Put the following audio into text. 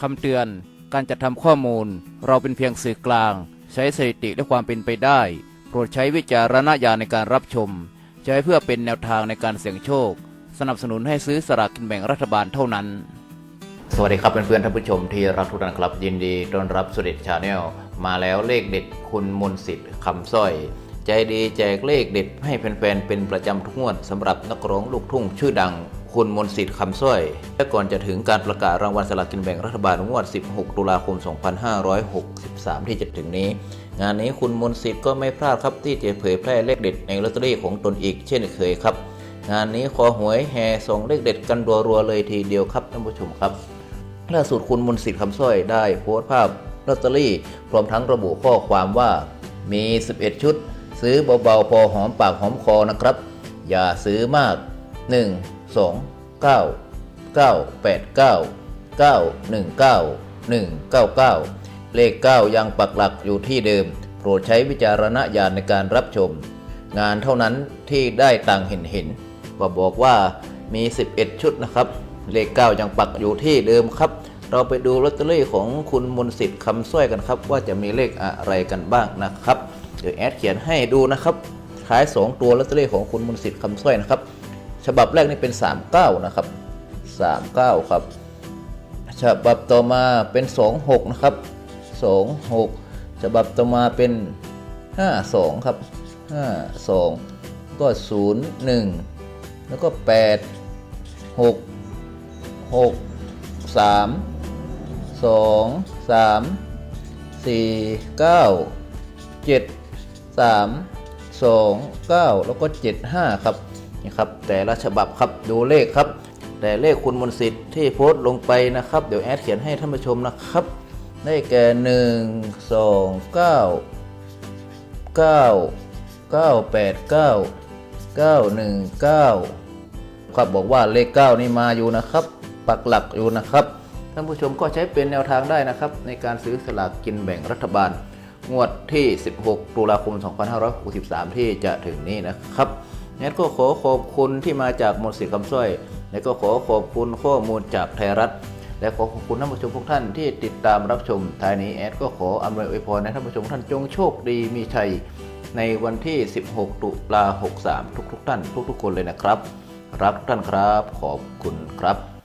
คำเตือน การจัดทำข้อมูล เราเป็นเพียงสื่อกลาง ใช้สถิติและความเป็นไปได้ โปรดใช้วิจารณญาณในการรับชม ใช้เพื่อเป็นแนวทางในการเสี่ยงโชค สนับสนุนให้ซื้อสลากกินแบ่งรัฐบาลเท่านั้น สวัสดีครับเพื่อนๆท่านผู้ชมที่รักทุกท่านครับยินดีต้อนรับสุดิตชาแนลมาแล้วเลขเด็ดคุณมนสิทธิ์คำสร้อย ใจดีแจกเลขเด็ดให้แฟนๆ เป็นประจำทุกงวดสำหรับนักร้องลูกทุ่งชื่อดัง คุณมนสิทธิ์คำสร้อย และก่อนจะถึงการประกาศรางวัลสลากกินแบ่งรัฐบาลงวด 16 ตุลาคม 2563 ที่จะถึงนี้ งานนี้คุณมนสิทธิ์ก็ไม่พลาดครับที่จะเผยแพร่เลขเด็ดในลอตเตอรี่ของตนอีกเช่นเคยครับ งานนี้ขอหวยแห่ส่งเลขเด็ดกันรัวๆเลยทีเดียวครับท่านผู้ชมครับล่าสุดคุณมนสิทธิ์คำสร้อยได้โพสต์ภาพลอตเตอรี่พร้อมทั้งระบุข้อความว่ามี 11 ชุด ซื้อเบาๆพอหอมปากหอมคอนะครับ อย่าซื้อมาก 1 2 9 9 8 9 9 1 9 1 9 9 เลข 9 ยังปักหลักอยู่ที่เดิม โปรดใช้วิจารณญาณในการรับชม งานเท่านั้นที่ได้ต่างเห็นเห็นว่าบอกว่ามี 11 ชุดนะครับ เลข 9 ยังปักอยู่ที่เดิมครับเราไปดูลอตเตอรี่ของคุณมนสิทธิ์คำสร้อยกันครับ ว่าจะมีเลขอะไรกันบ้างนะครับ เดี๋ยวแอดเขียนให้ดูนะครับขาย 2 ตัวลอตเตอรี่ของคุณมนสิทธิ์คำสร้อยนะครับ ฉบับแรกนี่เป็น 39 นะครับ 39 ครับ ฉบับต่อมาเป็น 26 นะครับ 26 ฉบับต่อมาเป็น 52 ครับ 52 ก็ 01 แล้วก็ 8 6 6 3 2 3 4 9 7 3 2 9 แล้วก็ 75 ครับนี่ครับ แต่ละฉบับครับดูเลขครับ แต่เลขคุณมนต์สิทธิ์ที่โพสต์ลงไปนะครับ เดี๋ยวแอดเขียนให้ท่านผู้ชมนะครับ ได้แก่ 1 2 9 9 9 8 9 9 1 9 ครับบอกว่าเลข 9 นี่มาอยู่นะครับ ปักหลักอยู่นะครับ ท่านผู้ชมก็ใช้เป็นแนวทางได้นะครับ ในการซื้อสลากกินแบ่งรัฐบาล งวดที่ 16 ตุลาคม 2563 ที่จะถึงนี้นะครับงั้นก็ขอขอบคุณที่มาจากมนสิทธิ์คำสร้อย และก็ขอขอบคุณข้อมูลจากไทยรัฐ และขอขอบคุณท่านผู้ชมทุกท่านที่ติดตามรับชมท้ายนี้แอดก็ขออำนวยอวยพรให้ท่านผู้ชมท่านจงโชคดีมีชัยในวันที่ 16 ตุลา63 ทุกๆ ท่าน ทุกๆ คนเลยนะครับ รักทุกท่านครับ ขอบคุณครับ